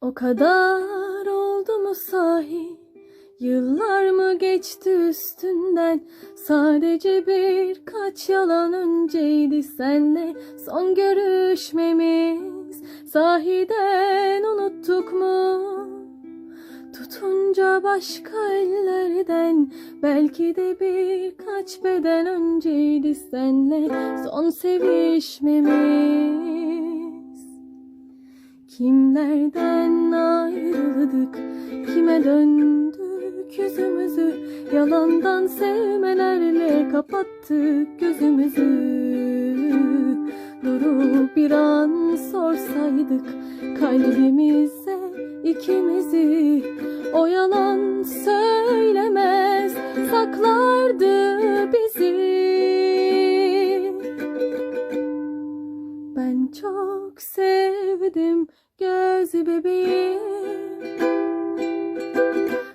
O kadar oldu mu sahi? Yıllar mı geçti üstünden? Sadece birkaç yalan önceydi senle son görüşmemiz. Sahiden unuttuk mu? Tutunca başka ellerden Belki de birkaç beden önceydi senle Son sevişmemiz Kimlerden ayrıldık? Kime döndük yüzümüzü? Yalandan sevmelerle kapattık gözümüzü. Durup bir an sorsaydık kalbimize ikimizi. O yalan söylemez saklardı bizi. Ben çok sevdim göz bebeğim.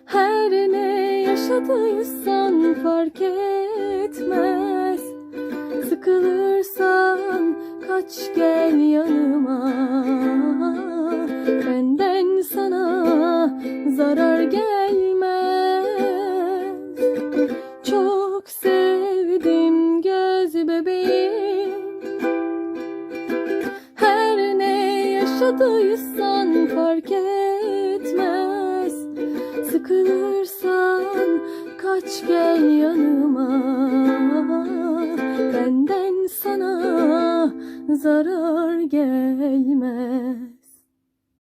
Her ne yaşadıysan fark etmez. Sıkılırsan kaç gel yanıma. Benden sana zarar gelmez ne yaşadıysan fark etmez. Sıkılırsan kaç gel yanıma. Benden sana zarar gelmez